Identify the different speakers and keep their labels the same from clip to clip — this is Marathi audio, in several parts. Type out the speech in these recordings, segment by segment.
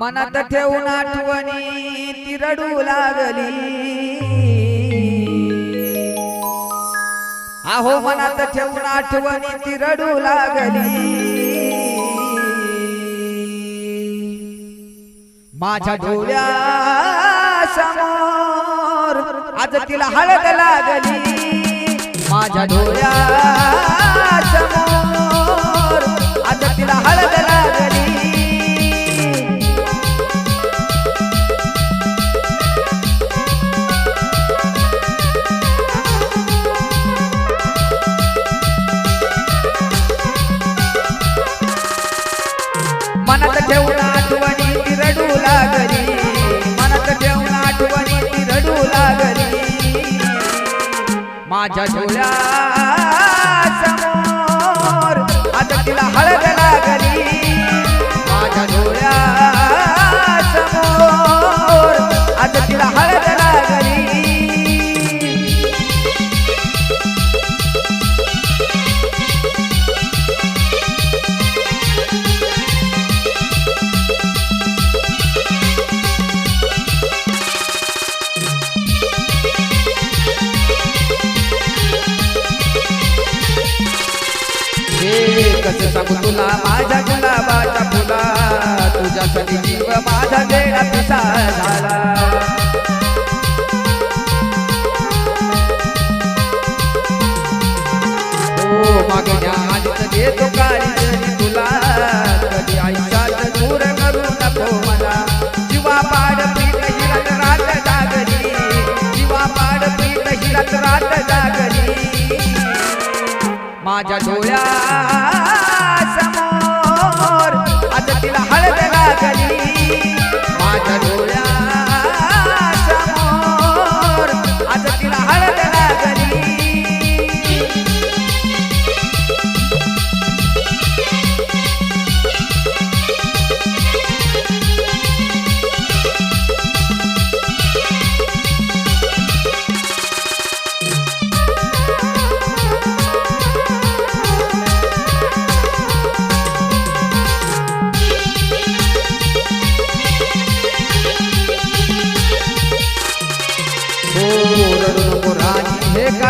Speaker 1: मनात ठेवून आठवणी ती रडू लागली. अहो मनात ठेवून आठवणी ती रडू लागली. माझ्या डोळ्या समोर आज तिला हळद लागली. माझ्या डोळ्या समोर आज तिला हळद लागली. माझ्या डोळ्या समोर. आता तिला हळद लागली. माझ्या डोळ्या समोर. आता तिला हळद कसं सांगू तुला माझ्या गुलाबाच्या फुला तुझ्यासाठी जीव माझा वेळा पिसा झाला. मागण्या आधीच देतो तुला कधी आयुष्यात दूर करू नको मला. जीवा पाड पीठ हिरत रात जागरी. जीवा पाड पीठ हिरत रात जागरी. माझ्या डोळ्या माझ्या डोळ्या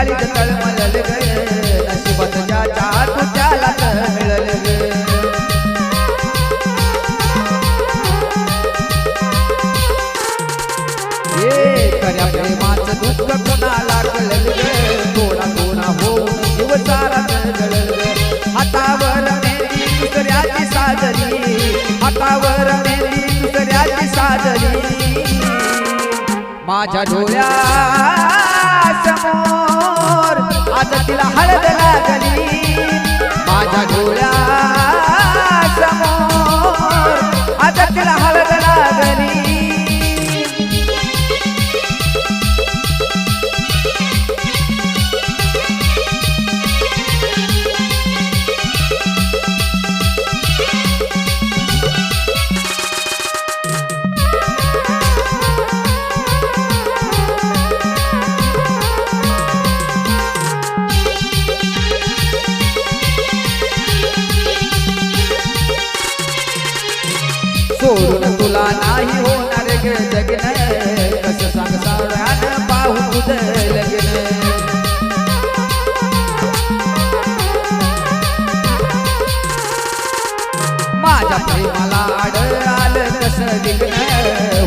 Speaker 1: राणी हे तळमळल ग. नशिबात ज्याच्या खऱ्या प्रेमाचं दुःख कळल होऊन जीव सारा हातावर दुसऱ्याची साजरी. हातावर दुसऱ्याची साजरी. माझ्या डोळ्या समोर तिला हळद लागली. माझ्या डोळ्या सोडून तुला नाही होणार गे जगन कसं सांग साऱ्यान पाहू तुझं लग्न. माझ्या प्रेमाला आड आलं कसं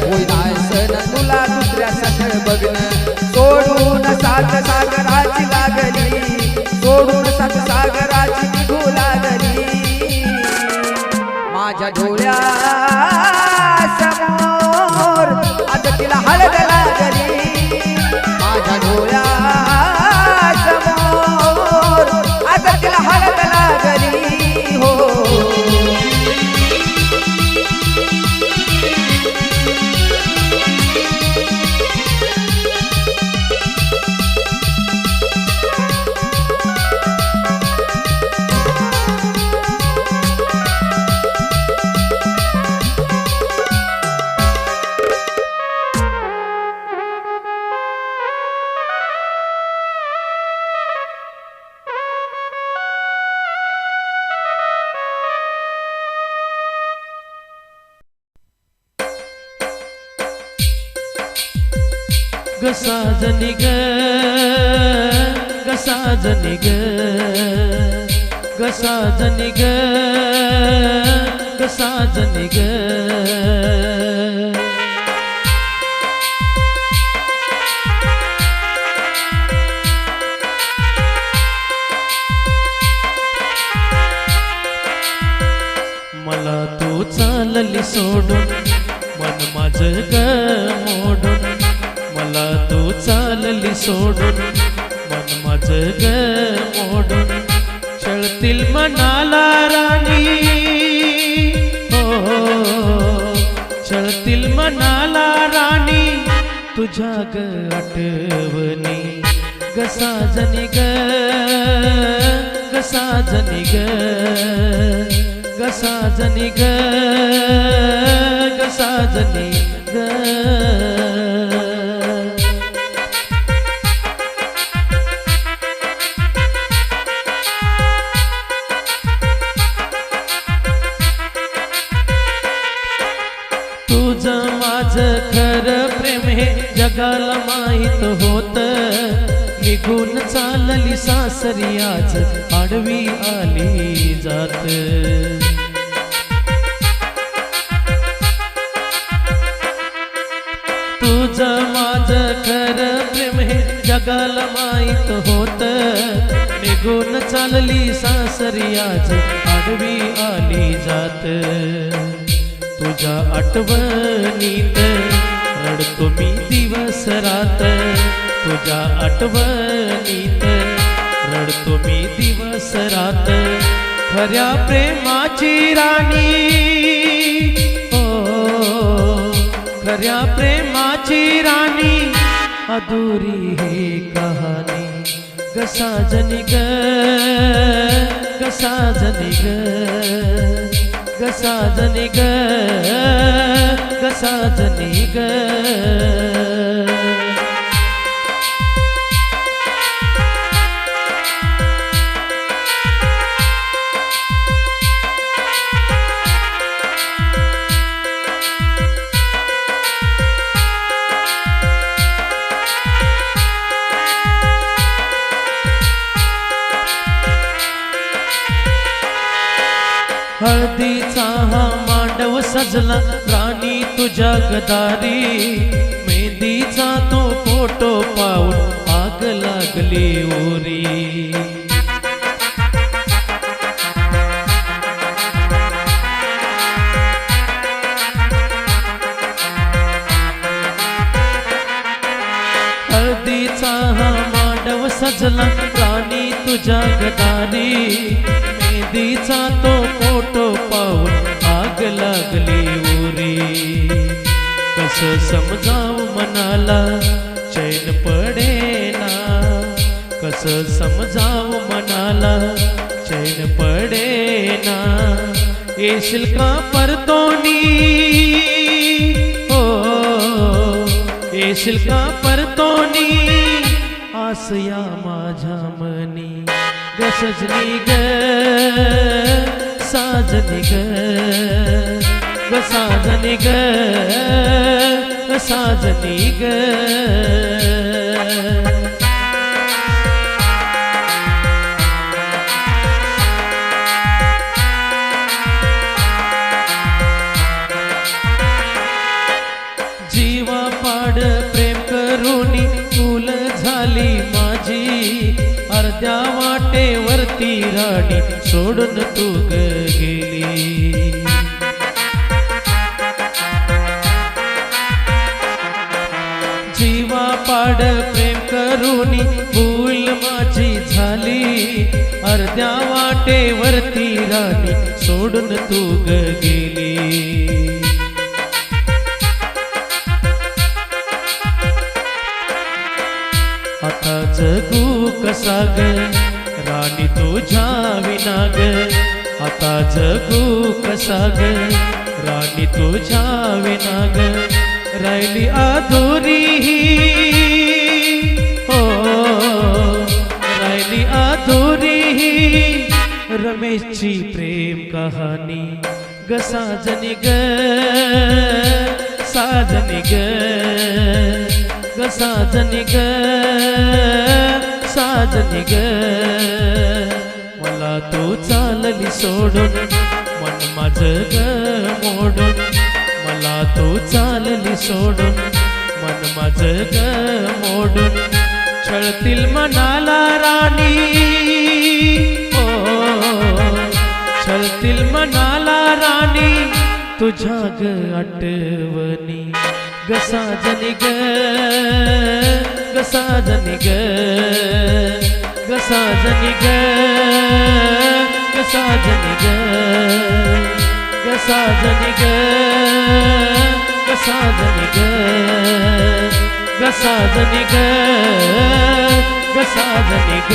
Speaker 1: होई नाही सण तुला दुसऱ्या सण बघन सोडून सात सागराची लागली. सोडून सात सागराची डोळ्या समोर आता तिला हळद
Speaker 2: गसाजनी ग गसाजनी ग गसाजनी ग गसाजनी ग. मला तू चालली सोडून मन माझ ग सोडून मन माझ ग मोडून छळतील मनाला राणी. हो, हो छळतील मनाला राणी तुझ्या ग आठवणी. गसाजनी ग गसाजनी ग गसाजनी ग गसाजनी ग. खर प्रेम हे जगाला माहीत होत. निघून चालली सासरी आज आडवी आली जात. तुझं माझं खर प्रेम हे जगाला माहीत होत. निघून चालली सासरी आज आडवी आली जात. तुझ्या आठवणीत रडतो मी दिवस रात. तुझ्या आठवणीत रडतो मी दिवस रात. खऱ्या प्रेमाची राणी. ओ खऱ्या प्रेमाची राणी. अधुरी हे कहाणी. गसाजनी ग गसाजनी ग गसाजनी ग गसाजनी ग हळदीचा हा मांडव सजला राणी तुझ्या गदारी. मेहंदीचा तो फोटो पाहून आग लागली ओरी हळदीचा हा मांडव सजला राणी तुझ्या गदारी. नदीचा तो फोटो पाहून आग लागली उरी. कस समजाव मनाला चैन पडेना. कस समजाव मनाला चैन पडेना. येशील का परतोनी? हो येशील का परतोनी? आसया माझ्या सजनी ग साजनी ग ग साजनी ग ग साजनी ग सोडून तू गेली. जीवा पाड प्रेम करुणी भूल माझी झाली. अर्ध्या वाटेवरती राणी सोडून तू गेली. आता जगू कसा ग आणि तुझ्या विना ग आता जगू कसा ग राणी तुझ्या विना ग राहिली आधुरी ही. हो राहिली आधुरी ही. रमेशची प्रेम कहाणी ग साजनी ग साजनी ग ग साजनी ग. साजनी ग मला तू चालली सोडून मन माझ ग मोडून. मला तू चालली सोडून मन माझ ग मोडून. छळतील मनाला राणी. ओ छळतील मनाला राणी. तुझ्या ग आठवण गसाजनी ग गसाजनी ग गसाजनी ग गसाजनी ग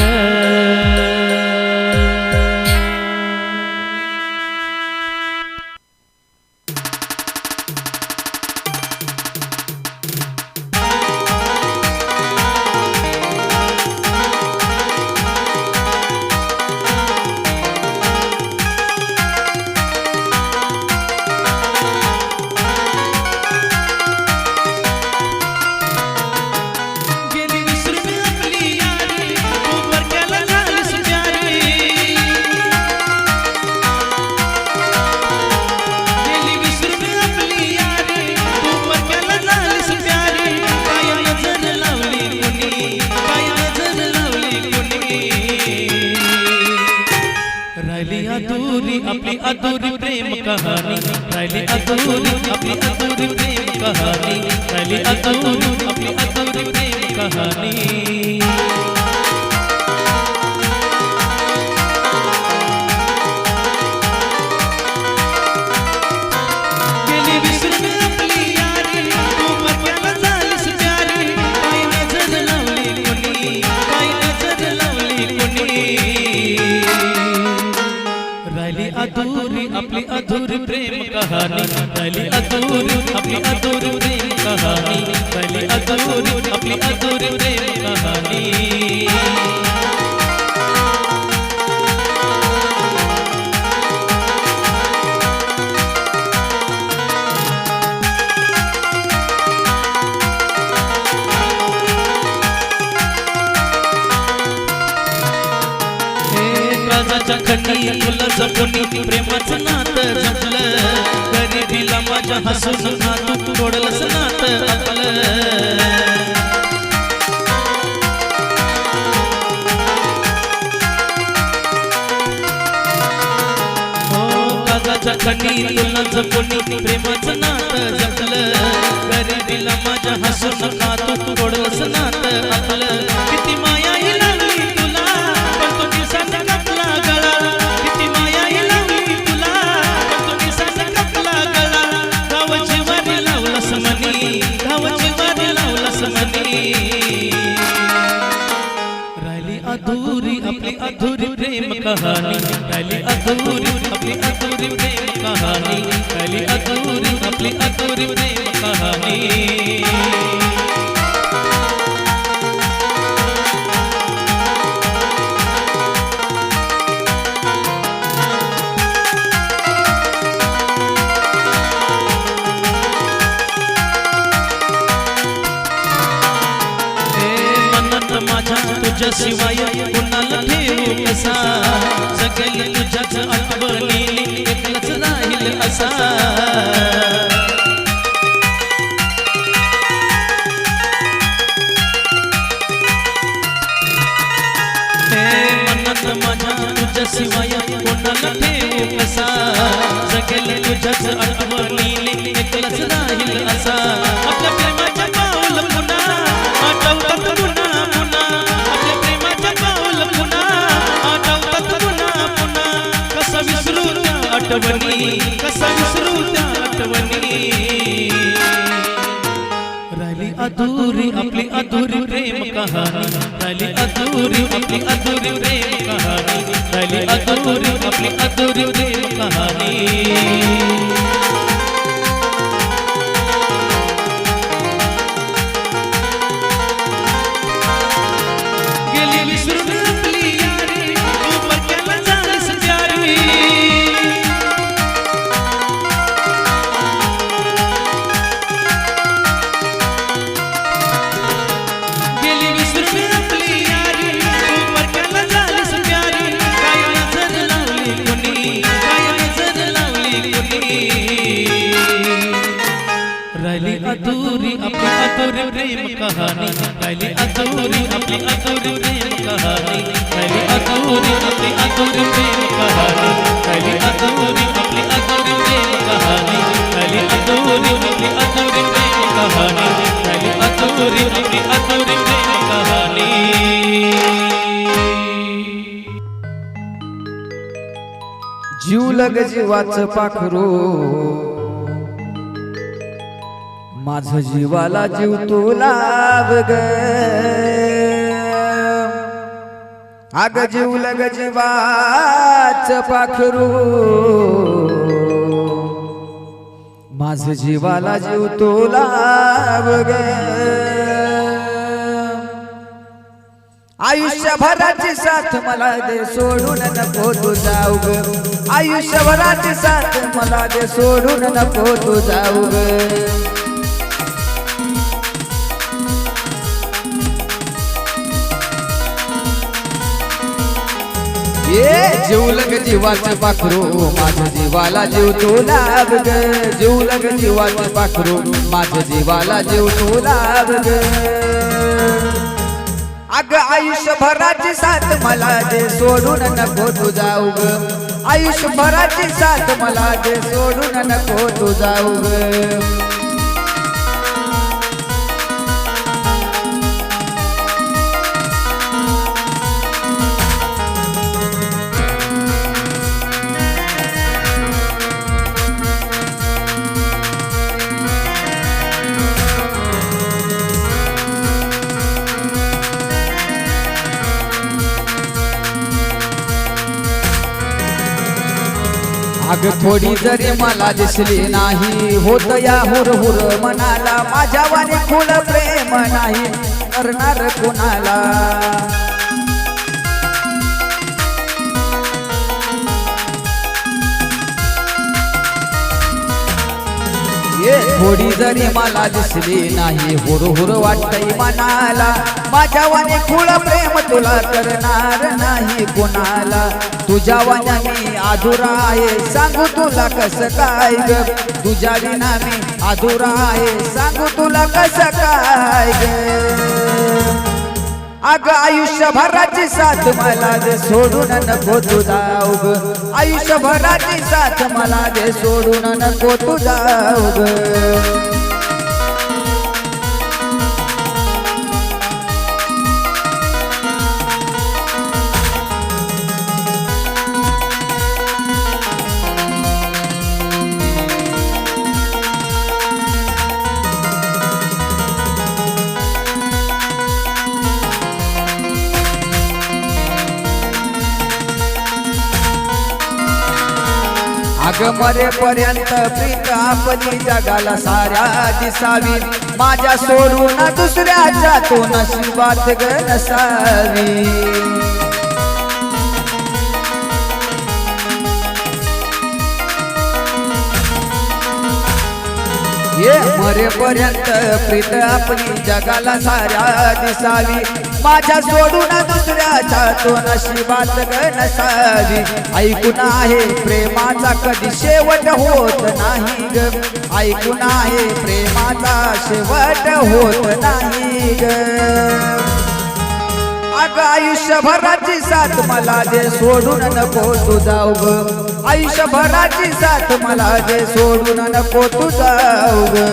Speaker 2: अपनी अधूरी प्रेम कहानी अपनी अधूरी माझ्या खंडी तुला जपुनी प्रेमाच नात जपलं गरिबीला माझ्या हसून हातू तोडलंच नात आपलं. हो खंडी तुला जपुनी प्रेमाचं नातं जपलं गरिबीला माझ्या हसून हातू तोडलंच नात आपलं. किती माया प्रेम कहानी राहिली अधूरी आपली अधूरी प्रेम कहाणी राहिली अधुरी आपली अधुरी असा. कसा जगेल तुझ्याच आठवणी एकलंच राहील असा. मनात माझ्या तुझ्या शिवाय कोणाला ठेवू कसा? जगेल तुझ्याच आठवणी अधूरी अपनी अधूरी प्रेम कहानी अधूरी अपनी अधूरी प्रेम कहानी अधूरी अपनी अधूरी प्रेम कहानी अधूरी प्रेम कहाणी. राहिली अधूरी आपली अधूरी प्रेम कहाणी. राहिली अधूरी आपली अधूरी प्रेम कहाणी. राहिली अधूरी आपली अधूरी प्रेम कहाणी. राहिली अधूरी आपली अधूरी प्रेम कहाणी. राहिली अधूरी आपली अधूरी प्रेम कहाणी.
Speaker 1: जीवलग जीवाच पाखरू. माझ जीवाला जीव तुला ग. आग जीव लग जीवाच पाखरू. माझ जीवाला जीव तुला ग. आयुष्यभराची साथ मला दे सोडून नको तू जाऊ ग. आयुष्यभराची साथ मला दे सोडून नको तू जाऊ ग. ये जीवलग जीवाचे पाखरू माझ्या जीवाला जीव तू लाभ ग. जीवलग जीवाचे पाखरू माझ्या जीवाला जीव तू लाभ ग. अग आयुष्यभराची साथ मला दे सोडून नको तू जाऊ ग आयुष्यभराची साथ मला दे सोडून नको तू जाऊ ग अग थोडी जरी मला दिसली नाही होत या हुर हुर मनाला. माझ्या वाणी प्रेम नाही करणार कुणाला. थोडी जरी मला दिसली नाही हुर हुर वाटतय मनाला. माझ्या वाणी खुळ प्रेम तुला करणार नाही कुणाला. तुझ्या वाण्या मी अधुरा आहे सांगू तुला कसं काय ग? तुझ्या विना मी अधुरा आहे सांगू तुला कसं काय ग? अग आयुष्यभराची साथ मला दे सोडून नको तुझा उग. ग आयुष्यभराची साथ मला दे सोडून नको तुझा उग. ग मरेपर्यंत प्रीत आपली जगाला साऱ्या दिसावी. माझ्या सोडून दुसऱ्याच्या तो नशिबात ग नसावी. ये मरेपर्यंत प्रीत आपली जगाला साऱ्या दिसावी. माझ्या सोडून दुसऱ्याच्या तो नशिबात ग नसावी ऐकून आहे प्रेमाचा कधी शेवट होत नाही ग. ऐकून आहे प्रेमाचा शेवट होत नाही ग. अग आयुष्यभराची साथ मला जे सोडून नको तू जाऊ ग आयुष्यभराची साथ मला जे सोडून नको तू जाऊ ग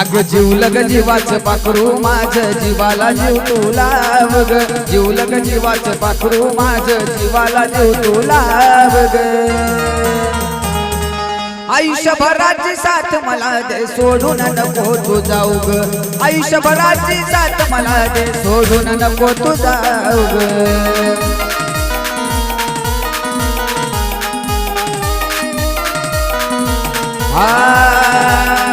Speaker 1: अग जीव लग जीवाच पाखरू माझ जीवाला जीव तुला लाव जीव लग जीवाच पाखरू माझ जीवाला जीव तुला लाव आयुष्यभराची साथ मला दे सोडून नको तू जाऊ ग आयुष्यभराची साथ मला दे सोडून नको तू जाऊ ग Ah